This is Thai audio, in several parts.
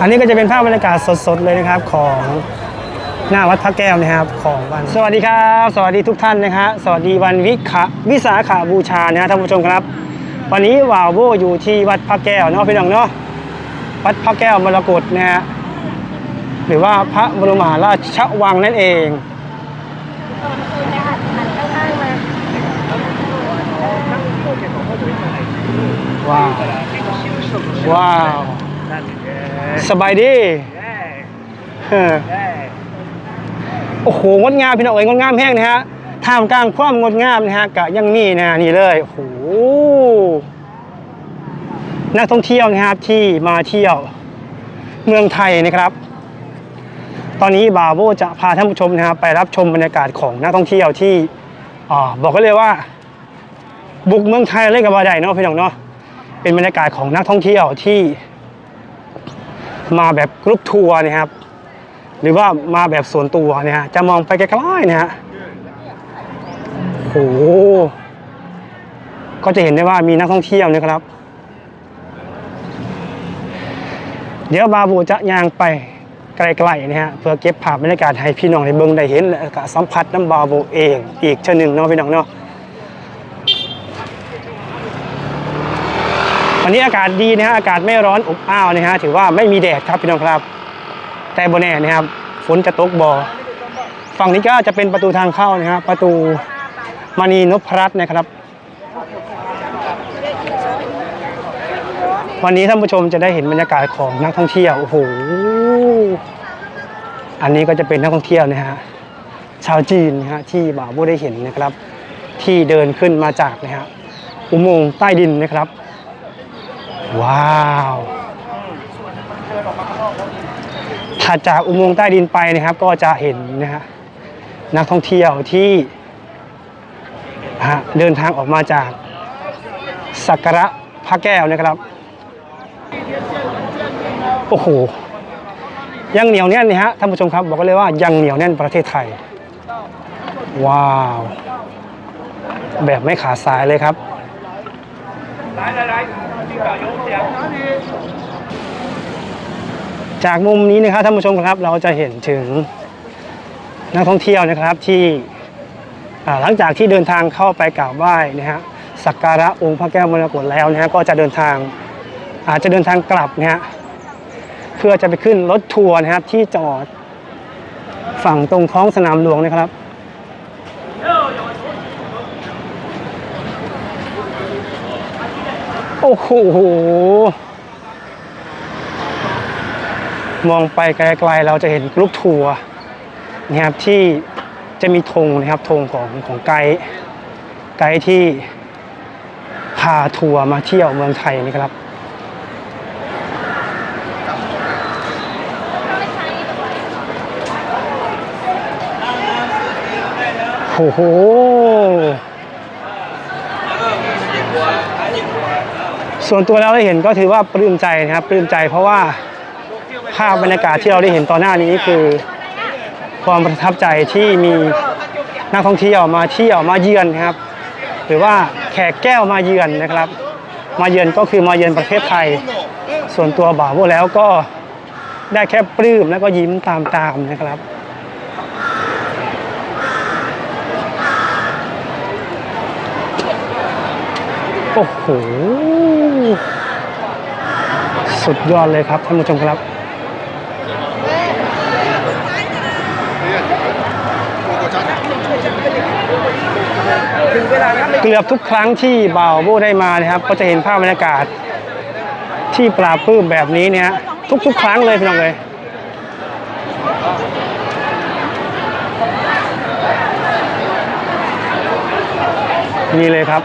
อันนี้ก็จะเป็นภาพบรรยากาศสดๆเลยนะครับของหน้าวัดพระแก้วนะครับของวัน สวัสดีครับ สวัสดีทุกท่านนะฮะสวัสดีวันวิขะวิสาขาบูชานะฮะท่านผู้ชมครับ วันนี้วาวโวอยู่ที่วัดพระแก้วเนาะพี่น้องเนาะวัดพระแก้วมรกตนะฮะหรือว่าพระบรมหาราชวังนั่นเองว้าวว้าว สบายดีเออโอ้โหงดงามพี่น้องเอ๋ยงดงามแห้งนะฮะท่ามกลางความงดงามนะฮะกะยังมีนะนี่เลยโอ้โหนักท่องเที่ยวนะครับที่มาเที่ยวเมืองไทยนะครับ ตอนนี้บาโบจะพาท่านผู้ชมนะครับไปรับชมบรรยากาศของนักท่องเที่ยวที่อ่าบอกกันเลยว่า บุกเมืองไทยเล่นกับบาไดเนาะพี่น้องเนาะเป็นบรรยากาศของนักท่องเที่ยวที่ มาแบบกรุ๊ปทัวร์นะครับ หรือว่ามาแบบส่วนตัวเนี่ยจะมองไปไกลๆนะฮะโอ้โหก็จะเห็นได้ว่ามีนักท่องเที่ยวนะครับ เดี๋ยวบาบูจะย่างไปไกลๆนะฮะเพื่อเก็บภาพบรรยากาศให้พี่น้องได้เบิ่งได้เห็นและสัมผัสน้ำบาบูเอง อีกเช่นหนึ่งเนาะพี่น้องเนาะ วันนี้อากาศดีนะฮะอากาศไม่ร้อนอบอ้าวนะฮะถือว่าไม่มีแดดครับพี่น้องครับ แต่บนแน่นะครับฝนจะตกบอฝั่งนี้ก็จะเป็นประตูทางเข้านะครับประตูมณีนพรัตน์นะครับ วันนี้ท่านผู้ชมจะได้เห็นบรรยากาศของนักท่องเที่ยวโอ้โหอันนี้ก็จะเป็นนักท่องเที่ยวนะฮะชาวจีนนะฮะที่บ่าวผู้ได้เห็นนะครับ ที่เดินขึ้นมาจากนะฮะอุโมงค์ใต้ดินนะครับ ว้าวถัดจากอุโมงค์ใต้ดินไปนะครับ ก็จะเห็นนะฮะนักท่องเที่ยวที่ฮะเดินทางออกมาจากสักการะพระแก้วนะครับ โอ้โห ยังเหนียวแน่นนี่ฮะท่านผู้ชมครับ บอกเลยว่ายังเหนียวแน่นประเทศไทย ว้าว แบบไม่ขาดสายเลยครับ จากมุมนี้นะครับท่านผู้ชมครับเราจะเห็นถึงนักท่องเที่ยวนะครับที่หลังจากที่เดินทางเข้าไปกราบไหว้นะฮะสักการะองค์พระแก้วมรกตแล้วนะฮะก็จะเดินทางอาจจะเดินทางกลับนะฮะเพื่อจะไปขึ้นรถทัวร์นะครับที่จอดฝั่งตรงท้องสนามหลวงนะครับ โอ้โห มองไปไกลๆเราจะเห็นกรุ๊ปทัวร์นะครับที่จะมีธงนะครับธงของของไกด์ไกด์ที่พาทัวร์มาเที่ยวเมืองไทยนี่ครับโอ้โห ส่วนตัวเราได้เห็นก็ถือว่าปลื้มใจนะครับปลื้มใจเพราะว่าภาพบรรยากาศที่เราได้เห็นตอนหน้านี้คือ ความประทับใจที่มีนักท่องเที่ยวมาเที่ยวมาเยือนนะครับ หรือว่าแขกแก้วมาเยือนนะครับ มาเยือนก็คือมาเยือนประเทศไทย ส่วนตัวบ่าวแล้วก็ได้แค่ปลื้มแล้วก็ยิ้มตามๆนะครับโอ้โห สุดยอดเลยครับท่านผู้ชมครับเกือบทุกครั้งที่บ่าวโบได้มานะครับ ก็จะเห็นภาพบรรยากาศ ที่ปราบปลื้มแบบนี้เนี่ยทุกๆ ครั้งเลยพี่น้องเลยนี่เลยครับ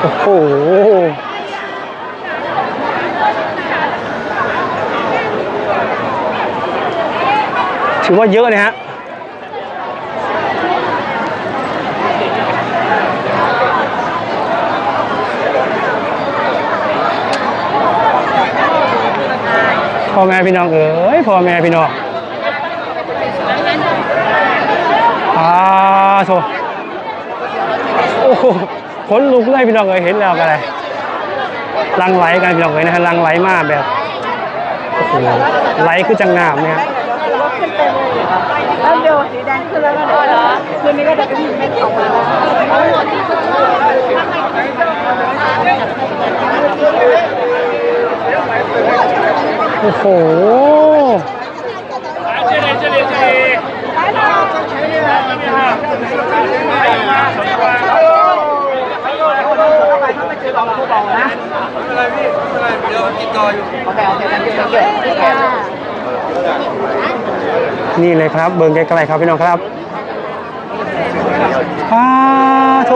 โอ้โห ถือว่าเยอะนะฮะพ่อแม่พี่น้องเอ๋ยพ่อแม่พี่น้องอ่าโถโอ้ขนลุกเลยพี่น้องเอ๋ยเห็นแล้วกันเลยลังไหลกันพี่น้องเอ๋ยนะฮะลังไหลมากแบบโอ้โหไหลคือจังงามเนี่ย แล้วเดี๋ยวสีแดงขึ้นแล้วก็เดี๋ยวคืนนี้ก็จะเป็นเม็ดออกมาแล้วโอ้โห นี่เลยครับ เบิ่งไกลๆครับพี่น้องครับอ้าโถ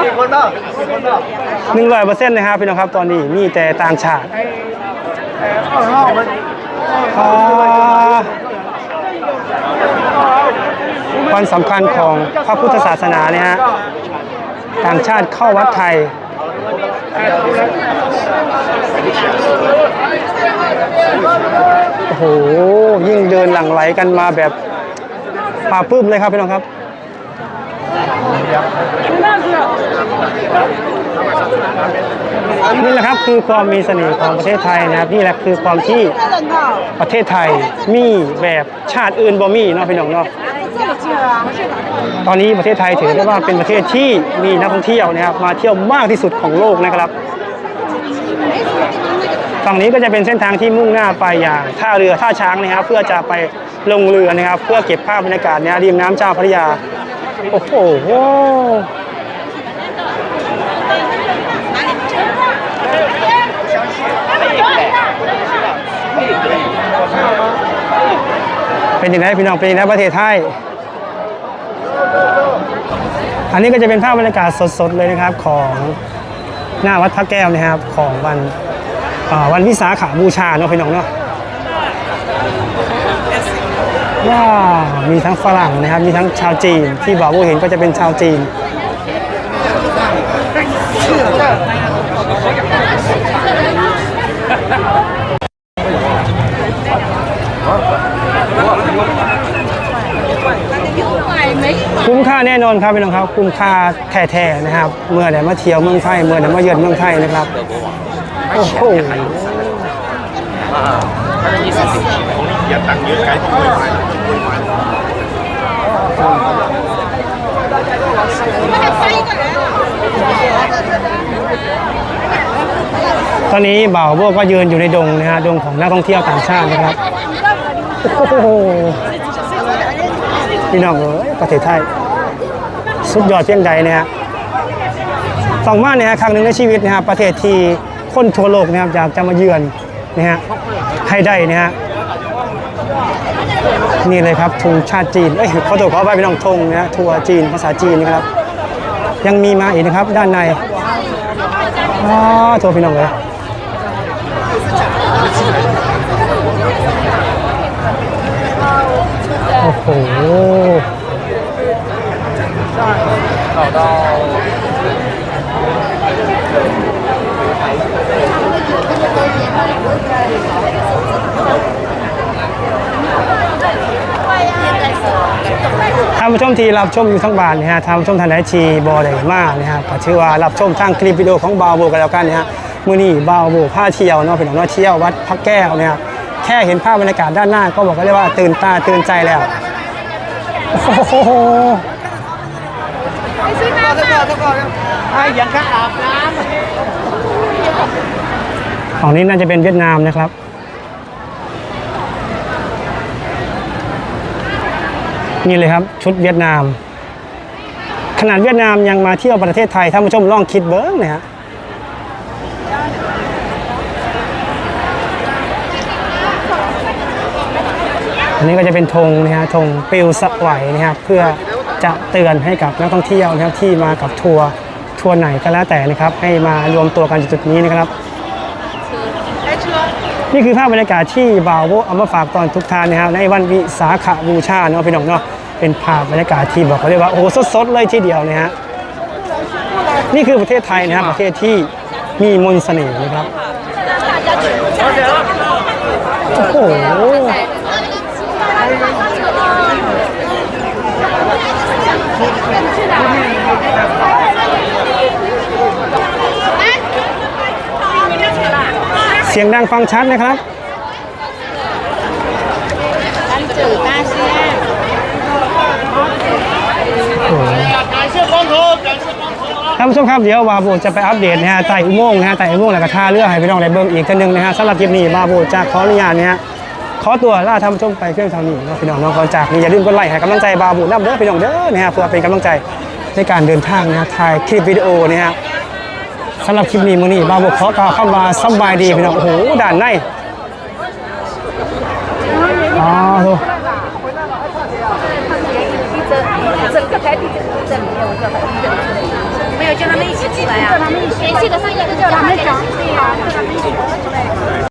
สี่คนเปล่าสี่คนเปล่าหนึ่งร้อยเปอร์เซ็นต์นะครับพี่น้องครับตอนนี้มีแต่ต่างชาติอ่าวันสำคัญของพระพุทธศาสนาเนี่ยฮะต่างชาติเข้าวัดไทย โอ้โห ยิ่งเดินหลังไหลกันมาแบบปาปื้มเลยครับพี่น้องครับนี่แหละครับคือความมีเสน่ห์ของประเทศไทยนะครับนี่แหละคือความที่ประเทศไทยมีแบบชาติอื่นบ่มีเนาะพี่น้องเนาะ ตอนนี้ประเทศไทยถือได้ว่าเป็นประเทศที่มีนักท่องเที่ยวนะครับมาเที่ยวมากที่สุดของโลกนะครับฝั่งนี้ก็จะเป็นเส้นทางที่มุ่งหน้าไปอย่างท่าเรือท่าช้างนะครับ เพื่อจะไปลงเรือนะครับ เพื่อเก็บภาพบรรยากาศเนี่ยริมน้ำเจ้าพระยา โอ้โหเป็นยังไงพี่น้องเป็นยังไงประเทศไทย อันนี้ก็จะเป็นภาพบรรยากาศสดๆเลยนะครับของหน้าวัดพระแก้วนะครับของวันวันวิสาขาบูชาเนาะพี่น้องเนาะว้าวมีทั้งฝรั่งนะครับ มีทั้งชาวจีน ที่บ่าวโบเห็นก็จะเป็นชาวจีน คุ้มค่าแน่นอนครับพี่น้องครับคุ้มค่าแท้ๆนะครับ เมื่อได้มาเที่ยวเมืองไทยเมื่อได้มาเยือนเมืองไทยนะครับโอ้โหตอนนี้บ่าวโบก็ยืนอยู่ในดงนะฮะดงของนักท่องเที่ยวต่างชาตินะครับโอ้โห พี่น้องเอ้ยประเทศไทย สุดยอดเพียงใดนะฮะสองมาเนี่ยฮะครั้งหนึ่งในชีวิตนะฮะประเทศที่คนทั่วโลกนะครับอยากจะมาเยือนนะฮะให้ได้นะฮะนี่เลยครับธงชาติจีนเอ้ยขอตัวขอไปพี่น้องธงนะฮะทัวร์จีนภาษาจีนนะครับ ยังมีมาอีกนะครับด้านในอ๋อทัวร์พี่น้องเลย โอ้โหท่านผู้ชมที่รับชมอยู่ทั้งบ้านนะฮะท่านผู้ชมท่านใดชีบอได้มากนะฮะก็ชื่อว่ารับชมทางคลิปวิดีโอของบาวโบกันแล้วกันนะฮะมื้อนี้บาวโบพาเที่ยวเนาะเป็นของเนาะเที่ยววัดพระแก้วนะฮะแค่เห็นภาพบรรยากาศด้านหน้าก็บอกกันเลยกว่าตื่นตาตื่นใจแล้ว โอ้โหไอ้ยังข้าอาบน้ของนี้น่าจะเป็นเวียดนามนะครับ นี่เลยครับชุดเวียดนาม ขนาดเวียดนามยังมาเที่ยวประเทศไทยท่านผู้ชมลองคิดเบิ้งนะฮะ นนี้ก็จะเป็นธงนะฮะธงปลิวสวัยนะครับเพื่อจะเตือนให้กับนักท่องเที่ยวนะครับที่มากับทัวร์ทัวร์ไหนก็แล้วแต่นะครับ ให้มารวมตัวกันจุดนี้นะครับ นี่คือภาพบรรยากาศที่บ่าวโบเอามาฝากตอนทุกทานนะครับในวันวิสาขบูชาเนาะพี่น้องเนาะเป็นภาพบรรยากาศที่บอกเขาเรียกว่าโอ้สดๆเลยทีเดียวนะฮะนี่คือประเทศไทยนะครับประเทศที่มีมนต์เสน่ห์นะครับโอ้โห เสียงดังฟังชัดนะครับท่านผู้ชมครับเดี๋ยวบาบูจะไปอัปเดตนะฮะไต่อุโมงค์นะฮะไต่อุโมงค์แล้วก็ท่าเรือให้ไปลน้องได้เบิ่งอีกทีนึ่งนะฮะสำหรับคลิปนี้บาบูจะขออนุญาตนะฮะ ขอตัวลาท่านผู้ชมไปเพียงเท่านี้เนาะพี่น้องเน้องก่อนจากนี้อย่าลืมกดไลค์ให้กำลังใจบาบูนำเด้อพี่น้องเด้อนะฮะเพื่อเป็นกำลังใจในการเดินทางนะฮะถ่ายคลิปวิดีโอนะฮะสำหรับคลิปนี้มื้อนี้บาบูขอกล่าวคำว่าสำบายดีพี่น้องโอ้โหด่านในอ๋อโห 整个台地整整没有叫他没有叫他们一起出来啊，联系得上一个叫他们讲，对呀、叫他们一起出来。